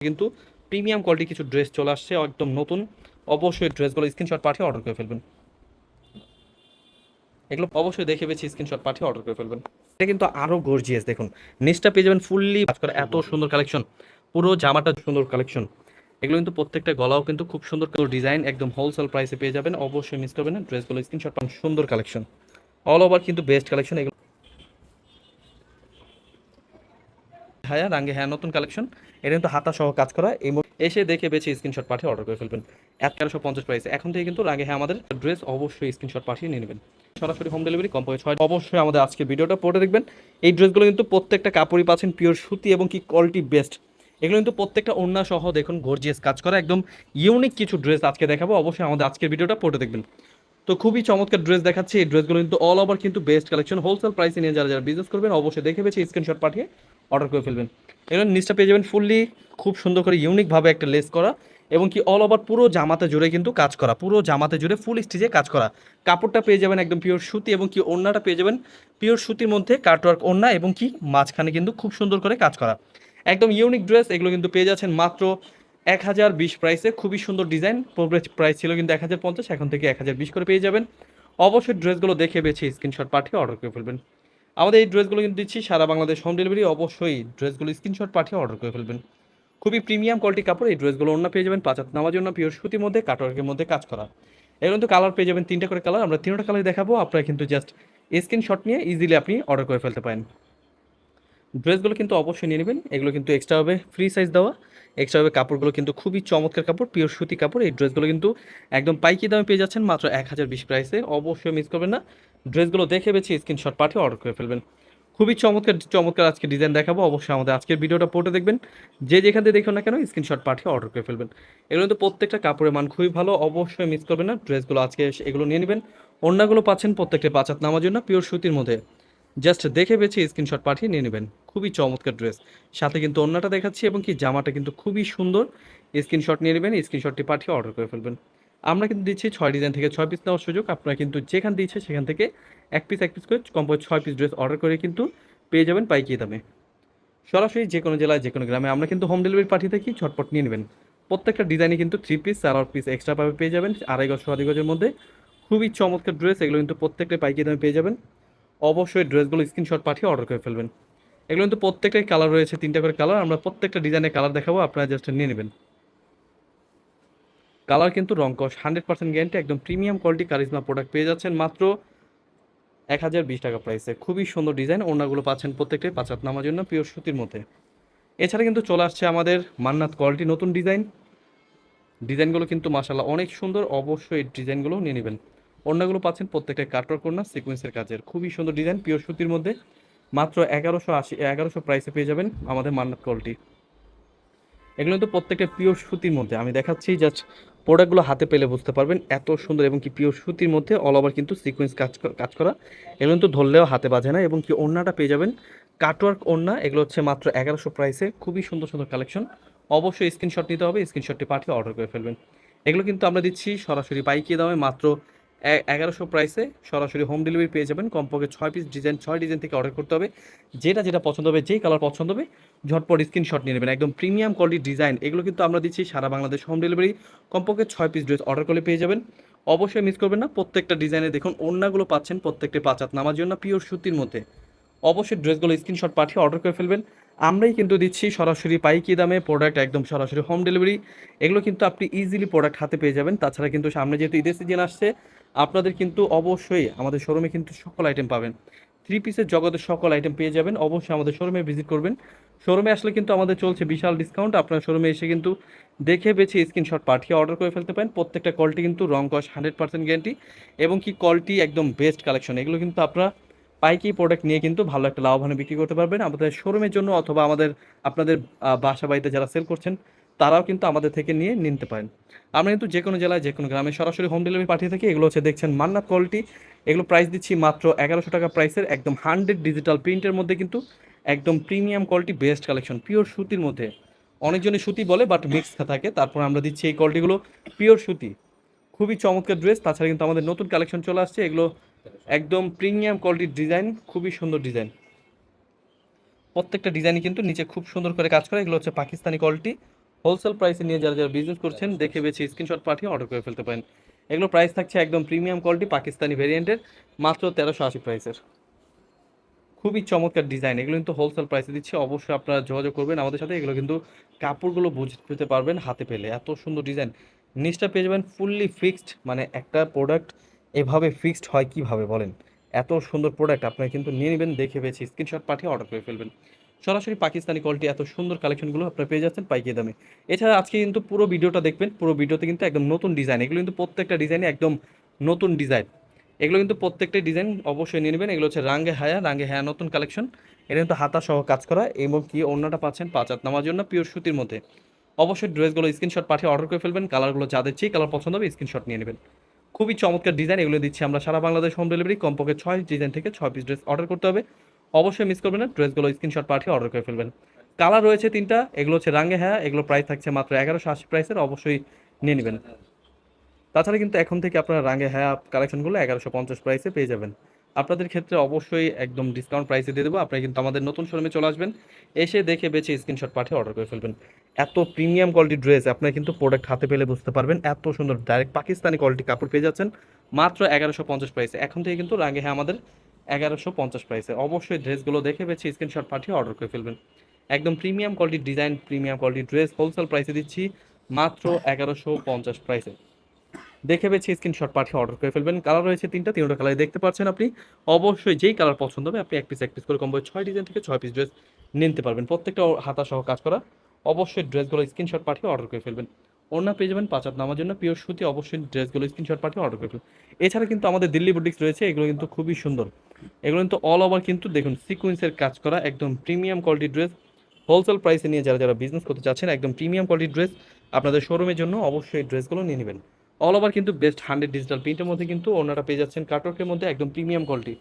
কিন্তু premium quality কিছু dress চলে আসছে, একদম নতুন। অবশ্যই ড্রেসগুলো স্ক্রিনশট পাঠিয়ে অর্ডার করে ফেলবেন। এগুলো অবশ্যই দেখে পেয়েছি স্ক্রিনশট পাঠিয়ে অর্ডার করে ফেলবেন। এটা কিন্তু আরও গর্জিয়াস দেখুন। নিচটা পেয়ে যাবেন ফুললি কাজ করা এত সুন্দর কালেকশন পুরো জামাটা সুন্দর কালেকশন এগুলো কিন্তু প্রত্যেকটা গলাও কিন্তু খুব সুন্দর ডিজাইন একদম হোলসেল প্রাইসে পেয়ে যাবেন। অবশ্যই মিস করবেন ড্রেসগুলো স্ক্রিনশট পান সুন্দর কালেকশন অল ওভার কিন্তু বেস্ট কালেকশন এগুলো হ্যাঁ রাঙ্গে হ্যাঁ নতুন কালেকশন এটা কিন্তু হাতা সহ কাজ করা। এই এসে দেখে বেছে স্ক্রিনশট পাঠিয়ে অর্ডার করে ফেলবেন। এক পঞ্চাশ প্রাইসে এখন থেকে কিন্তু রাঙ্গে হ্যাঁ আমাদের ড্রেস অবশ্যই স্ক্রিনশট পাঠিয়ে নিয়ে নেবেন। সরাসরি হোম ডেলিভারি কম ছয় অবশ্যই আমাদের আজকে ভিডিওটা পড়ে দেখবেন। এই ড্রেসগুলো কিন্তু প্রত্যেকটা কাপড়ই পাচ্ছেন পিওর সুতি এবং কি কোয়ালিটি বেস্ট এগুলো কিন্তু প্রত্যেকটা ওড়না সহ দেখুন গর্জিয়াস কাজ করা। একদম ইউনিক কিছু ড্রেস আজকে দেখাবো। অবশ্যই আমাদের আজকের ভিডিওটা পড়ে দেখবেন। তো খুবই চমৎকার ড্রেস দেখাচ্ছি। এই ড্রেসগুলো কিন্তু অল ওভার কিন্তু বেস্ট কালেকশন হোলসেল প্রাইসে নিয়ে যারা যারা বিজনেস করবেন, অবশ্যই দেখে পেয়েছে স্ক্রিনশট পাঠিয়ে অর্ডার করে ফেলবেন। এগুলো নিচটা পেয়ে যাবেন ফুললি খুব সুন্দর করে ইউনিকভাবে একটা লেস করা এবং কি অল ওভার পুরো জামাতে জুড়ে কিন্তু কাজ করা। পুরো জামাতে জুড়ে ফুল স্টিচে কাজ করা। কাপড়টা পেয়ে যাবেন একদম পিওর সুতি এবং কি ওড়নাটা পেয়ে যাবেন পিওর সুতির মধ্যে কাটওয়ার্ক ওড়না এবং কি মাঝখানে কিন্তু খুব সুন্দর করে কাজ করা। একদম ইউনিক ড্রেস এগুলো কিন্তু পেয়ে যাচ্ছেন মাত্র এক হাজার বিশ প্রাইসে খুবই সুন্দর ডিজাইন প্রাইস ছিল কিন্তু এক হাজার পঞ্চাশ, এখন থেকে এক হাজার বিশ করে পেয়ে যাবেন। অবশ্যই ড্রেসগুলো দেখে বেছে স্ক্রিনশট পাঠিয়ে অর্ডার করে ফেলবেন। আমাদের এই ড্রেসগুলো কিন্তু দিচ্ছি সারা বাংলাদেশ হোম ডেলিভারি অবশ্যই ড্রেসগুলো স্ক্রিনশট পাঠিয়ে অর্ডার করে ফেলবেন। খুবই প্রিমিয়াম কোয়ালিটি কাপড়, এই ড্রেসগুলো অন্য পেয়ে যাবেন, পাঁচাত নামার জন্য পিওর সুতির মধ্যে, কাটওয়ার্কের মধ্যে কাজ করা। এগুলো কিন্তু কালার পেয়ে যাবেন, তিনটা করে কালার আমরা তিনটা কালার দেখাবো, আপনারা কিন্তু জাস্ট স্ক্রিনশট নিয়ে ইজিলি আপনি অর্ডার করে ফেলতে পারেন। ড্রেসগুলো কিন্তু অবশ্যই নিয়ে নেবেন। এগুলো কিন্তু এক্সট্রা হবে ফ্রি সাইজ দেওয়া। এক্সট্রা হবে কাপড়গুলো কিন্তু খুবই চমৎকার কাপড় পিওর সুতি কাপড়। এই ড্রেসগুলো কিন্তু একদম পাইকি দামে পেয়ে যাচ্ছেন মাত্র এক হাজার বিশ প্রাইসে অবশ্যই মিস করবেন না। ড্রেসগুলো দেখে বেছে স্ক্রিনশট পাঠিয়ে অর্ডার করে ফেলবেন। খুবই চমৎকার চমৎকার আজকে ডিজাইন দেখাবো। অবশ্যই আমাদের আজকের ভিডিওটা পড়ে দেখবেন। যে যেখান থেকে দেখুন না কেন স্ক্রিনশট পাঠিয়ে অর্ডার করে ফেলবেন। এগুলো কিন্তু প্রত্যেকটা কাপড়ের মান খুবই ভালো। অবশ্যই মিস করবেন না। ড্রেসগুলো আজকে এগুলো নিয়ে নেবেন। অন্যগুলো পাচ্ছেন প্রত্যেকটা পাঁচাত নামার জন্য পিওর সুতির মধ্যে। জাস্ট দেখে বেছে স্ক্রিনশট পাঠিয়ে নিয়ে নেবেন। খুবই চমৎকার ড্রেস সাথে কিন্তু অন্যটা দেখাচ্ছি এবং কি জামাটা কিন্তু খুবই সুন্দর। স্ক্রিনশট নিয়ে নেবেন স্ক্রিনশটটি পাঠিয়ে অর্ডার করে ফেলবেন। আমরা কিন্তু দিচ্ছি ছয় ডিজাইন থেকে ছয় পিস নেওয়ার সুযোগ। আপনারা কিন্তু যেখান দিচ্ছে সেখান থেকে এক পিস এক পিস করে কমপক্ষে ছয় পিস ড্রেস অর্ডার করে কিন্তু পেয়ে যাবেন পাইকি দামে। সরাসরি যে কোনো জেলায়, যে কোনো গ্রামে আমরা কিন্তু হোম ডেলিভারি পাঠিয়ে থাকি, ঝটপট নিয়ে নেবেন। প্রত্যেকটা ডিজাইনে কিন্তু থ্রি পিস চার পিস এক্সট্রা পাবে পেয়ে যাবেন। আড়াই গজ আড়াই গজের মধ্যে। খুবই চমৎকার ড্রেস এগুলো কিন্তু প্রত্যেকটা পাইকি দামে পেয়ে যাবেন। অবশ্যই ড্রেসগুলো স্ক্রিনশট পাঠিয়ে অর্ডার করে ফেলবেন। এগুলো কিন্তু প্রত্যেকটাই কালার রয়েছে, তিনটা করে কালার আমরা প্রত্যেকটা ডিজাইনের কালার দেখাবো, আপনারা জাস্ট নিয়ে নেবেন। কালার কিন্তু রং কস হান্ড্রেড পার্সেন্ট গ্যারান্টি একদম প্রিমিয়াম কোয়ালিটি কারিজমা প্রোডাক্ট পেয়ে যাচ্ছেন মাত্র এক হাজার বিশ টাকা প্রাইসে খুবই সুন্দর ডিজাইন ওনাগুলো পাচ্ছেন প্রত্যেকটাই পাঁচাত নামার জন্য পিওর সুতির মধ্যে। এছাড়া কিন্তু চলে আসছে আমাদের মান্নাত কোয়ালিটি নতুন ডিজাইন ডিজাইনগুলো কিন্তু মাসাল্লাহ অনেক সুন্দর, অবশ্যই ডিজাইনগুলো নিয়ে নেবেন। ওড়নাগুলো পাচ্ছেন প্রত্যেকটা কাটওয়ার্ক ওড়না সিকোয়েন্সের কাজের। খুবই সুন্দর ডিজাইন পিওর সুতির মধ্যে। মাত্র এগারোশো আশি, এগারোশো প্রাইসে পেয়ে যাবেন আমাদের মান্নাত কোয়ালিটি এগুলো কিন্তু প্রত্যেকটা পিওর সুতির মধ্যে। আমি দেখাচ্ছি জাস্ট প্রোডাক্টগুলো হাতে পেলে বুঝতে পারবেন এত সুন্দর এবং কি পিওর সুতির মধ্যে অল ওভার কিন্তু সিকোয়েন্স কাজ কাজ করা। এগুলো কিন্তু ধরলেও হাতে বাজে না এবং কি ওড়নাটা পেয়ে যাবেন। কাটওয়ার্ক ওড়না, এগুলো হচ্ছে মাত্র এগারোশো প্রাইসে খুবই সুন্দর সুন্দর কালেকশন অবশ্যই স্ক্রিনশট নিতে হবে স্ক্রিনশটটি পাঠিয়ে অর্ডার করে ফেলবেন। এগুলো কিন্তু আমরা দিচ্ছি সরাসরি পাইকিয়ে দামে, মাত্র এগারোশো প্রাইসে সরাসরি হোম ডেলিভারি পেয়ে যাবেন। কমপক্ষে ছয় পিস ডিজাইন ছয় ডিজাইন থেকে অর্ডার করতে হবে। যেটা যেটা পছন্দ হবে, যেই কালার পছন্দ হবে, ঝটপট স্ক্রিনশট নিয়ে নেবেন। একদম প্রিমিয়াম কোয়ালিটির ডিজাইন এগুলো কিন্তু আমরা দিচ্ছি সারা বাংলাদেশ হোম ডেলিভারি কমপক্ষে ছয় পিস ড্রেস অর্ডার করলে পেয়ে যাবেন। অবশ্যই মিস করবেন না, প্রত্যেকটা ডিজাইনে দেখুন, অন্যগুলো পাচ্ছেন প্রত্যেকটা পাঁচাত নামার জন্য পিওর সুতির মধ্যে। অবশ্যই ড্রেসগুলো স্ক্রিনশট পাঠিয়ে অর্ডার করে ফেলবেন। আমরাই কিন্তু দিচ্ছি সরাসরি পাইকি দামে প্রোডাক্ট একদম সরাসরি হোম ডেলিভারি এগুলো কিন্তু আপনি ইজিলি প্রোডাক্ট হাতে পেয়ে যাবেন। তাছাড়া কিন্তু সামনে যেহেতু ঈদের সিজন আসছে আপনাদের কিন্তু অবশ্যই আমাদের শোরুমে কিন্তু সকল আইটেম পাবেন। থ্রি পিসের জগতের সকল আইটেম পেয়ে যাবেন। অবশ্যই আমাদের শোরুমে ভিজিট করবেন। শোরুমে আসলে কিন্তু আমাদের চলছে বিশাল ডিসকাউন্ট আপনার শোরুমে এসে কিন্তু দেখে বেছে স্ক্রিনশট পাঠিয়ে অর্ডার করে ফেলতে পারেন। প্রত্যেকটা কলটি কিন্তু রং কস হান্ড্রেড পার্সেন্ট গ্যারান্টি এবং কি কলটি একদম বেস্ট কালেকশন এগুলো কিন্তু আপনারা পাইকি প্রোডাক্ট নিয়ে কিন্তু ভালো একটা লাভবানে বিক্রি করতে পারবেন। আমাদের শোরুমের জন্য অথবা আমাদের, আপনাদের বাসা বাড়িতে যারা সেল করছেন তারাও কিন্তু আমাদের থেকে নিয়ে নিতে পারেন। আমরা কিন্তু যে কোনো জেলায় যে কোনো গ্রামে সরাসরি হোম ডেলিভারি পাঠিয়ে থাকি। এগুলো হচ্ছে দেখছেন মান্নাত কোয়ালিটি এগুলো প্রাইস দিচ্ছি মাত্র এগারোশো টাকা প্রাইসের একদম হান্ড্রেড ডিজিটাল প্রিন্টের মধ্যে কিন্তু একদম premium quality best collection pure সুতির মধ্যে। অনেকজনই সুতি বলে বাট মিক্স থাকে। তারপর আমরা দিচ্ছি এই কোয়ালিটিগুলো পিওর সুতি। খুবই চমৎকার ড্রেস তাছাড়া কিন্তু আমাদের নতুন কালেকশন চলে আসছে। এগুলো একদম প্রিমিয়াম কোয়ালিটির ডিজাইন খুবই সুন্দর ডিজাইন প্রত্যেকটা ডিজাইনই কিন্তু নিচে খুব সুন্দর করে কাজ করে। এগুলো হচ্ছে পাকিস্তানি কোয়ালিটি হোলসেল প্রাইসে নিয়ে যারা যারা বিজনেস করছেন, দেখে বেছে স্ক্রিনশট পাঠিয়ে অর্ডার করে ফেলতে পারেন। এগুলো প্রাইস থাকছে একদম প্রিমিয়াম কোয়ালিটি পাকিস্তানি ভেরিয়েন্টের মাত্র তেরোশো আশি প্রাইসের খুবই চমৎকার ডিজাইন এগুলো কিন্তু হোলসেল প্রাইসে দিচ্ছি। অবশ্যই আপনারা যোগাযোগ করবেন আমাদের সাথে, এগুলো কিন্তু কাপড়গুলো বুঝতে পারবেন হাতে পেলে। এত সুন্দর ডিজাইন নিচটা পেয়ে যাবেন ফুললি ফিক্সড মানে একটা প্রোডাক্ট এভাবে ফিক্সড হয় কীভাবে বলেন? এত সুন্দর প্রোডাক্ট আপনারা কিন্তু নিয়ে নেবেন, দেখে পেয়েছি স্ক্রিনশট পাঠিয়ে অর্ডার করে ফেলবেন। সরাসরি পাকিস্তানি কোয়ালিটি এত সুন্দর কালেকশনগুলো আপনারা পেয়ে যাচ্ছেন পাইকিয়ে দামে। এছাড়া আজকে কিন্তু পুরো ভিডিওটা দেখবেন, পুরো ভিডিওতে কিন্তু একদম নতুন ডিজাইন এগুলো কিন্তু প্রত্যেকটা ডিজাইনে একদম নতুন ডিজাইন এগুলো কিন্তু প্রত্যেকটা ডিজাইন অবশ্যই নিয়ে নেবেন, এগুলো হচ্ছে রাঙ্গে হায়া রাঙ্গে হায়া নতুন কালেকশন এটা কিন্তু হাতা সহ কাজ করা, এবং কি অন্যটা পাচ্ছেন পাঁচ হাত নামার জন্য পিওর সুতির মধ্যে। অবশ্যই ড্রেসগুলো স্ক্রিনশট পাঠিয়ে অর্ডার করে ফেলবেন কালারগুলো যাদের চেয়ে কালার পছন্দ হবে স্ক্রিনশট নিয়ে নেবেন। খুবই চমৎকার ডিজাইন এগুলো দিচ্ছি আমরা সারা বাংলাদেশ হোম ডেলিভারি কমপক্ষে ছয় ডিজাইন থেকে ছয় পিস ড্রেস অর্ডার করতে হবে। অবশ্যই মিস করবেন না ড্রেসগুলো স্ক্রিনশট পাঠিয়ে অর্ডার করে ফেলবেন। কালার রয়েছে তিনটা, এগুলো হচ্ছে রাঙ্গে হ্যাঁ এগুলো প্রাইস থাকছে মাত্র এগারোশো আশি প্রাইসের অবশ্যই নিয়ে নেবেন। তাছাড়া কিন্তু এখন থেকে আপনারা রাঙ্গে হ্যাঁ কালেকশনগুলো এগারোশো পঞ্চাশ প্রাইসে পেয়ে যাবেন। আপনাদের ক্ষেত্রে অবশ্যই একদম ডিসকাউন্ট প্রাইসে দিয়ে দেবো, আপনারা কিন্তু আমাদের নতুন শোরুমে চলে আসবেন, এসে দেখে বেছে স্ক্রিনশট পাঠিয়ে অর্ডার করে ফেলবেন। এত প্রিমিয়াম কোয়ালিটি ড্রেস আপনারা কিন্তু প্রোডাক্ট হাতে পেলে বুঝতে পারবেন, এত সুন্দর ডাইরেক্ট পাকিস্তানি কোয়ালিটি কাপড় পেয়ে যাচ্ছেন, মাত্র এগারোশো পঞ্চাশ প্রাইসে এখন থেকে কিন্তু রাঙ্গে হ্যাঁ আমাদের এগারোশো পঞ্চাশ প্রাইসে অবশ্যই ড্রেসগুলো দেখে বেছে স্ক্রিনশট পাঠিয়ে অর্ডার করে ফেলবেন। একদম প্রিমিয়াম কোয়ালিটির ডিজাইন প্রিমিয়াম কোয়ালিটির ড্রেস হোলসেল প্রাইসে দিচ্ছি মাত্র এগারোশো পঞ্চাশ প্রাইসে দেখে বেছে স্ক্রিনশট পাঠিয়ে অর্ডার করে ফেলবেন। কালার রয়েছে তিনটা তিনটা কালার দেখতে পাচ্ছেন আপনি। অবশ্যই যেই কালার পছন্দ হবে আপনি এক পিস এক পিস করে কম্বো ছয় ডিজাইন থেকে ছয় পিস ড্রেস নিতে পারবেন। প্রত্যেকটা হাতা সহ কাজ করা। অবশ্যই ড্রেসগুলো স্ক্রিনশট পাঠিয়ে অর্ডার করে ফেলবেন। ওনা পেয়ে যাবেন পাঁচ নামার জন্য। পিওর সুতি অবশ্যই ড্রেসগুলো স্ক্রিনশট পাঠিয়ে অর্ডার করে ফেলবেন। এছাড়া কিন্তু আমাদের দিল্লি বুটিক্স রয়েছে, এগুলো কিন্তু খুবই সুন্দর। এগুলো কিন্তু অল ওভার কিন্তু দেখুন সিকুয়েন্সের কাজ করা একদম প্রিমিয়াম কোয়ালিটির ড্রেস হোলসেল প্রাইসে নিয়ে যারা যারা বিজনেস করতে চাচ্ছেন, একদম প্রিমিয়াম কোয়ালিটির ড্রেস আপনাদের শোরুমের জন্য অবশ্যই ড্রেসগুলো নিয়ে নেবেন। অল ওভার কিন্তু বেস্ট হান্ড্রেড ডিজিটাল প্রিন্টের মধ্যে কিন্তু ওনারা পেয়ে যাচ্ছেন কাটওয়ার্কের মধ্যে একদম প্রিমিয়াম কোয়ালিটি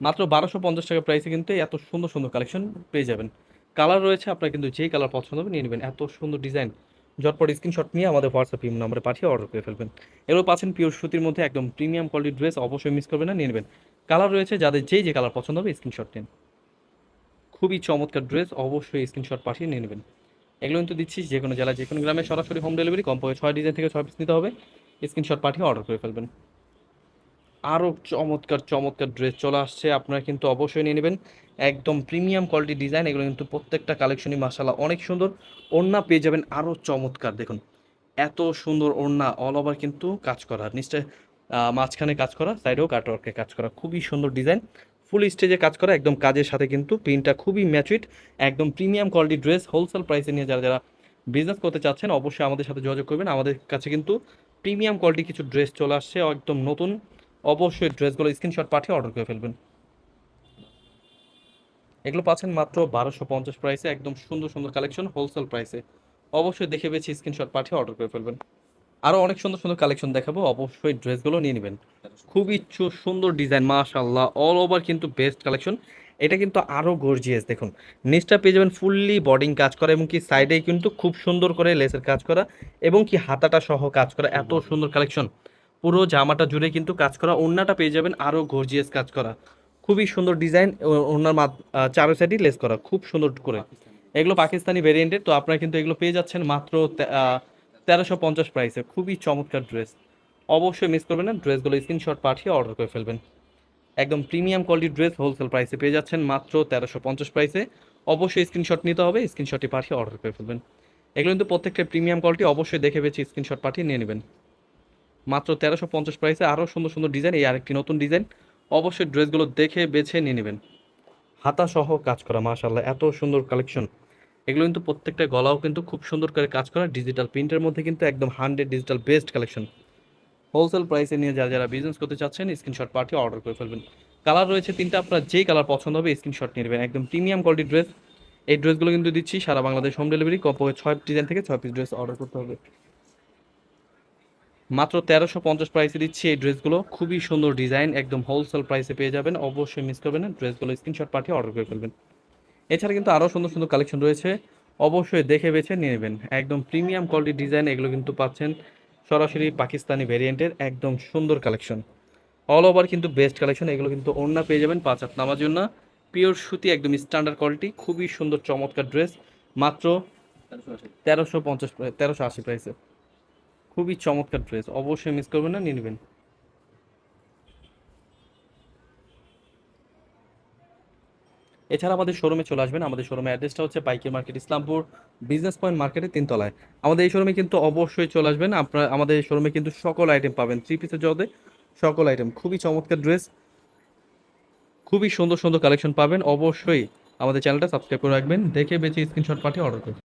মাত্র বারোশো পঞ্চাশ টাকা প্রাইসে কিন্তু এত সুন্দর সুন্দর কালেকশন পেয়ে যাবেন। কালার রয়েছে, আপনার কিন্তু যেই কালার পছন্দ হবে নিয়ে নেবেন। এত সুন্দর ডিজাইন ঝটপট স্ক্রিনশট নিয়ে আমাদের হোয়াটসঅ্যাপ ইম নম্বরে পাঠিয়ে অর্ডার করে ফেলবেন। এগুলো পাচ্ছেন পিওর সুতির মধ্যে একদম প্রিমিয়াম কোয়ালিটির ড্রেস অবশ্যই মিস করবেন না, নিয়ে নেবেন। কালার রয়েছে, যাদের যেই যে কালার পছন্দ হবে স্ক্রিনশট নিন। খুবই চমৎকার ড্রেস অবশ্যই স্ক্রিনশট পাঠিয়ে নিয়ে নেবেন। এগুলো কিন্তু দিচ্ছি যে কোনো জেলায়, যে কোনো গ্রামে সরাসরি হোম ডেলিভারি কম ছয় ডিজাইন থেকে ছয় পিস নিতে হবে। স্ক্রিনশট পাঠিয়ে অর্ডার করে ফেলবেন। আরও চমৎকার চমৎকার ড্রেস চলে আসছে। আপনারা কিন্তু অবশ্যই নিয়ে নেবেন। একদম প্রিমিয়াম কোয়ালিটি ডিজাইন এগুলো কিন্তু প্রত্যেকটা কালেকশনই মাসাল্লাহ অনেক সুন্দর। ওড়না পেয়ে যাবেন আরও চমৎকার, দেখুন। এত সুন্দর ওড়না অল ওভার কিন্তু কাজ করা। নিশ্চয় মাঝখানে কাজ করা সাইডেও কাটওয়ার্কে কাজ করা। খুবই সুন্দর ডিজাইন ফুল স্টেজে কাজ করা, একদম কাজের সাথে কিন্তু প্রিন্টটা খুবই ম্যাচুইট একদম প্রিমিয়াম কোয়ালিটি ড্রেস হোলসেল প্রাইসে নিয়ে যারা যারা বিজনেস করতে চাচ্ছেন, অবশ্যই আমাদের সাথে যোগাযোগ করবেন। আমাদের কাছে কিন্তু প্রিমিয়াম কোয়ালিটি কিছু ড্রেস চলে আসছে, একদম নতুন। অবশ্যই ড্রেসগুলো স্ক্রিনশট পাঠিয়ে অর্ডার করে ফেলবেন। এগুলো পাচ্ছেন মাত্র বারোশো পঞ্চাশ প্রাইসে একদম সুন্দর সুন্দর কালেকশন হোলসেল প্রাইসে অবশ্যই দেখে পেয়েছি স্ক্রিনশট পাঠিয়ে অর্ডার করে ফেলবেন। আরও অনেক সুন্দর সুন্দর কালেকশন দেখাবো অবশ্যই ড্রেসগুলো নিয়ে নেবেন। খুবই সুন্দর ডিজাইন মাশাল্লাহ অল ওভার কিন্তু বেস্ট কালেকশন এটা কিন্তু আরও গর্জিয়াস দেখুন। নিচটা পেয়ে যাবেন ফুললি বডিং কাজ করা এবং কি সাইডে কিন্তু খুব সুন্দর করে লেসের কাজ করা এবং কি হাতাটা সহ কাজ করা এত সুন্দর কালেকশন পুরো জামাটা জুড়ে কিন্তু কাজ করা, ওড়নাটা পেয়ে যাবেন আরও গর্জিয়াস কাজ করা। খুবই সুন্দর ডিজাইন ওনার চারো সাইডই লেস করা, খুব সুন্দর করে। এগুলো পাকিস্তানি ভেরিয়েন্টের তো আপনারা কিন্তু এগুলো পেয়ে যাচ্ছেন মাত্র তেরোশো পঞ্চাশ প্রাইসে খুবই চমৎকার ড্রেস অবশ্যই মিস করবেন না ড্রেসগুলো স্ক্রিনশট পাঠিয়ে অর্ডার করে ফেলবেন। একদম প্রিমিয়াম কোয়ালিটির ড্রেস হোলসেল প্রাইসে পেয়ে যাচ্ছেন মাত্র তেরোশো পঞ্চাশ প্রাইসে অবশ্যই স্ক্রিনশট নিতে হবে স্ক্রিনশটটি পাঠিয়ে অর্ডার করে ফেলবেন। এগুলো কিন্তু প্রত্যেকটা প্রিমিয়াম কোয়ালিটি অবশ্যই দেখে বেছে স্ক্রিনশট পাঠিয়ে নিয়ে নেবেন। মাত্র তেরোশো পঞ্চাশ প্রাইসে আরও সুন্দর সুন্দর ডিজাইন এই আরেকটি নতুন ডিজাইন অবশ্যই ড্রেসগুলো দেখে বেছে নিয়ে নেবেন। হাতা সহ কাজ করা মাশাল্লাহ এত সুন্দর কালেকশন এগুলো কিন্তু প্রত্যেকটা গলাও কিন্তু খুব সুন্দর করে কাজ করা। ডিজিটাল প্রিন্টের মধ্যে কিন্তু একদম hundred digital best collection wholesale প্রাইসে নিয়ে যারা যারা বিজনেস করতে চাচ্ছেন স্ক্রিনশট পাঠিয়ে অর্ডার করে ফেলবেন। কালার রয়েছে তিনটা, আপনার যেই কালার পছন্দ হবে স্ক্রিনশট নিয়ে নেবেন। একদম প্রিমিয়াম কোয়ালিটির ড্রেস এই ড্রেসগুলো কিন্তু দিচ্ছি, সারা বাংলাদেশ হোম ডেলিভারি কমপক্ষে ছয় ডিজাইন থেকে ছয় পিস ড্রেস অর্ডার করতে হবে। মাত্র তেরোশো পঞ্চাশ প্রাইসে দিচ্ছি এই ড্রেসগুলো খুবই সুন্দর ডিজাইন একদম হোলসেল প্রাইসে পেয়ে যাবেন। অবশ্যই মিস করবেন না ড্রেসগুলো স্ক্রিনশট পাঠিয়ে অর্ডার করে ফেলবেন। এছাড়া কিন্তু আরও সুন্দর সুন্দর কালেকশন রয়েছে। অবশ্যই দেখে বেছে নিয়ে নেবেন। একদম প্রিমিয়াম কোয়ালিটি ডিজাইন এগুলো কিন্তু পাচ্ছেন সরাসরি পাকিস্তানি ভেরিয়েন্টের একদম সুন্দর কালেকশন অল ওভার কিন্তু বেস্ট কালেকশন এগুলো কিন্তু ওড়না পেয়ে যাবেন পাঁচ হাত নামার জন্য। পিওর সুতি, একদম স্ট্যান্ডার্ড কোয়ালিটি খুবই সুন্দর চমৎকার ড্রেস মাত্র তেরোশো পঞ্চাশ, তেরোশো আশি প্রাইসে খুবই চমৎকার ড্রেস। অবশ্যই মিস করবেন না, নিয়ে নেবেন। এছাড়া আমাদের শোরুমে চলে আসবেন। আমাদের শোরুমে অ্যাড্রেসটা হচ্ছে বাইকের মার্কেট, ইসলামপুর বিজনেস পয়েন্ট মার্কেটের তিনতলায়। আমাদের এই শোরুমে কিন্তু অবশ্যই চলে আসবেন। আপনার, আমাদের শোরুমে কিন্তু সকল আইটেম পাবেন থ্রি পিসের জগতে সকল আইটেম খুবই চমৎকার ড্রেস খুবই সুন্দর সুন্দর কালেকশন পাবেন। অবশ্যই আমাদের চ্যানেলটা সাবস্ক্রাইব করে রাখবেন। দেখে বেছে স্ক্রিনশট পাঠিয়ে অর্ডার করুন